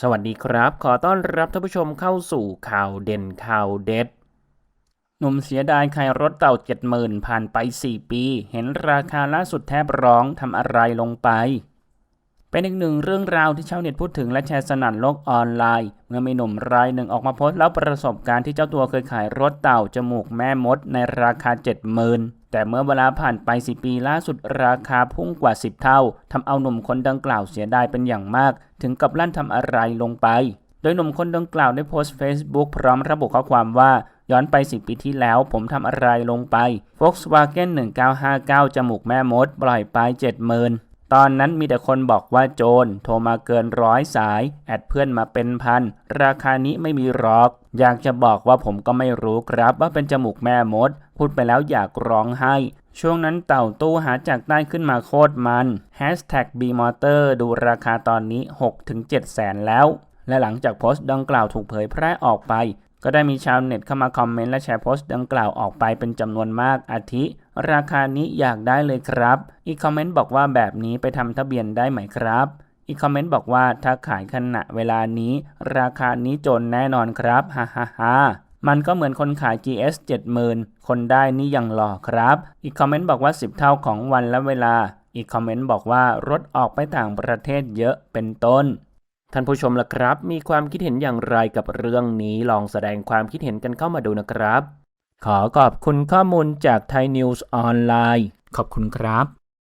สวัสดีครับ ขอต้อนรับท่านผู้ชมเข้าสู่ข่าวเด่นข่าวเด็ด หนุ่มเสียดายขายรถเต่าเจ็ดหมื่นผ่านไป 4 ปี เห็นราคาล่าสุดแทบร้องทำอะไรลงไป เป็นอีกหนึ่งเรื่องราวที่ชาวเน็ตพูดถึงและแชร์สนั่นโลกออนไลน์ เมื่อมีหนุ่มรายหนึ่งออกมาโพสต์เล่าประสบการณ์ที่เจ้าตัวเคยขายรถเต่าจมูกแม่มดในราคา 70,000 แต่เมื่อเวลาผ่านไป4ปีล่าสุดราคาพุ่งกว่า 10 เท่าทำเอาหนุ่มคนดังกล่าวเสียดายเป็นอย่างมาก ถึงกับลั่นทำอะไรลงไป โดยหนุ่มคนดังกล่าวได้โพสต์ Facebook พร้อมระบุข้อความว่าย้อนไป 10 ปีที่แล้วผมทำอะไรลงไป Volkswagen 1959 จมูกแม่มด ปล่อยไป 70,000 ตอนนั้นมีแต่คนบอกว่าโจรโทรมาเกินร้อยสาย แอดเพื่อนมาเป็นพัน ราคานี้ไม่มีหรอก อยากจะบอกว่าผมก็ไม่รู้ครับว่าเป็นจมูกแม่มด พูดไปแล้วอยากร้องไห้ ช่วงนั้นเต่าตู้หาจากใต้ขึ้นมาโคตรมัน Hashtag b m o t o r ดูราคาตอนนี้ 6-7 แสนแล้ว และหลังจากโพสต์ดังกล่าวถูกเผยแพร่ออกไป ก็ได้มีชาวเน็ตเข้ามาคอมเมนต์และแชร์โพสต์ดังกล่าวออกไปเป็นจำนวนมากอาทิ ราคานี้อยากได้เลยครับ อีกคอมเมนต์บอกว่าแบบนี้ไปทำทะเบียนได้ไหมครับ อีกคอมเมนต์บอกว่าถ้าขายขณะเวลานี้ ราคานี้จนแน่นอนครับฮ่าฮ่าฮ่ามันก็เหมือนคนขาย GS 70,000 คนได้นี่ยังหล่อครับ อีกคอมเมนต์บอกว่า 10 เท่าของวันและเวลา อีกคอมเมนต์บอกว่ารถออกไปต่างประเทศเยอะเป็นต้น ท่านผู้ชมล่ะครับ มีความคิดเห็นอย่างไรกับเรื่องนี้ ลองแสดงความคิดเห็นกันเข้ามาดูนะครับ ขอขอบคุณข้อมูลจากไทยนิวส์ออนไลน์ ขอบคุณครับ